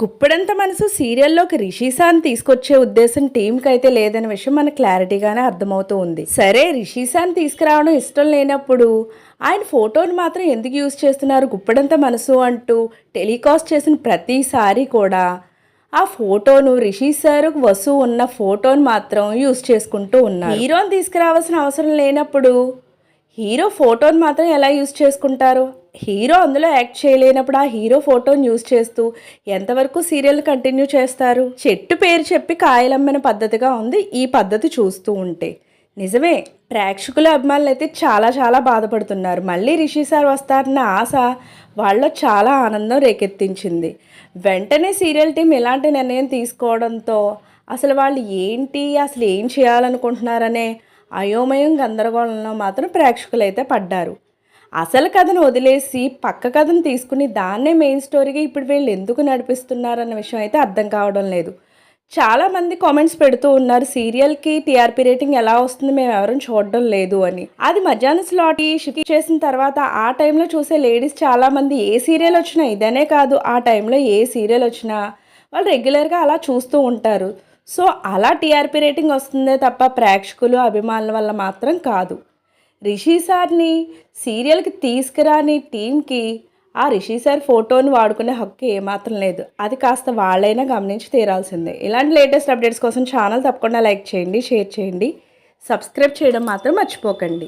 గుప్పెడంత మనసు సీరియల్లోకి రిషిశాన్ తీసుకొచ్చే ఉద్దేశం టీంకి అయితే లేదనే విషయం మన క్లారిటీగానే అర్థమవుతూ ఉంది. సరే రిషిశాన్ తీసుకురావడం ఇష్టం లేనప్పుడు ఆయన ఫోటోని మాత్రం ఎందుకు యూజ్ చేస్తున్నారు గుప్పెడంత మనసు అంటూ టెలికాస్ట్ చేసిన ప్రతిసారి కూడా ఆ ఫోటోను రిషి సార్ వసు ఉన్న ఫోటోను మాత్రం యూజ్ చేసుకుంటూ ఉన్నారు. హీరోని తీసుకురావాల్సిన అవసరం లేనప్పుడు హీరో ఫోటోని మాత్రం ఎలా యూజ్ చేసుకుంటారు? హీరో అందులో యాక్ట్ చేయలేనప్పుడు ఆ హీరో ఫోటోని యూజ్ చేస్తూ ఎంతవరకు సీరియల్ కంటిన్యూ చేస్తారు? చెట్టు పేరు చెప్పి కాయలమ్మిన పద్ధతిగా ఉంది ఈ పద్ధతి చూస్తూ ఉంటే. నిజమే ప్రేక్షకుల అభిమానులు అయితే చాలా చాలా బాధపడుతున్నారు. మళ్ళీ రిషి సార్ వస్తారన్న ఆశ వాళ్ళలో చాలా ఆనందం రేకెత్తించింది. వెంటనే సీరియల్ టీం ఇలాంటి నిర్ణయం తీసుకోవడంతో అసలు వాళ్ళు ఏంటి అసలు ఏం చేయాలనుకుంటున్నారనే అయోమయం గందరగోళంలో మాత్రం ప్రేక్షకులు అయితే పడ్డారు. అసలు కథను వదిలేసి పక్క కథను తీసుకుని దాన్నే మెయిన్ స్టోరీగా ఇప్పుడు వీళ్ళు ఎందుకు నడిపిస్తున్నారన్న విషయం అయితే అర్థం కావడం లేదు. చాలామంది కామెంట్స్ పెడుతూ ఉన్నారు సీరియల్కి టీఆర్పీ రేటింగ్ ఎలా వస్తుంది మేము ఎవరూ చూడడం లేదు అని. అది మధ్యాహ్నం స్లాట్ షిఫ్ట్ చేసిన తర్వాత ఆ టైంలో చూసే లేడీస్ చాలామంది ఏ సీరియల్ వచ్చినా ఇదనే కాదు ఆ టైంలో ఏ సీరియల్ వచ్చినా వాళ్ళు రెగ్యులర్గా అలా చూస్తూ ఉంటారు. సో అలా టీఆర్పీ రేటింగ్ వస్తుందే తప్ప ప్రేక్షకులు అభిమానుల వల్ల మాత్రం కాదు. రిషి సార్ని సీరియల్కి తీసుకురాని టీంకి ఆ రిషి సార్ ఫోటోని వాడుకునే హక్కు ఏమాత్రం లేదు. అది కాస్త వాళ్ళైనా గమనించి తీరాల్సిందే. ఇలాంటి లేటెస్ట్ అప్డేట్స్ కోసం ఛానల్ తప్పకుండా లైక్ చేయండి షేర్ చేయండి. సబ్స్క్రైబ్ చేయడం మాత్రం మర్చిపోకండి.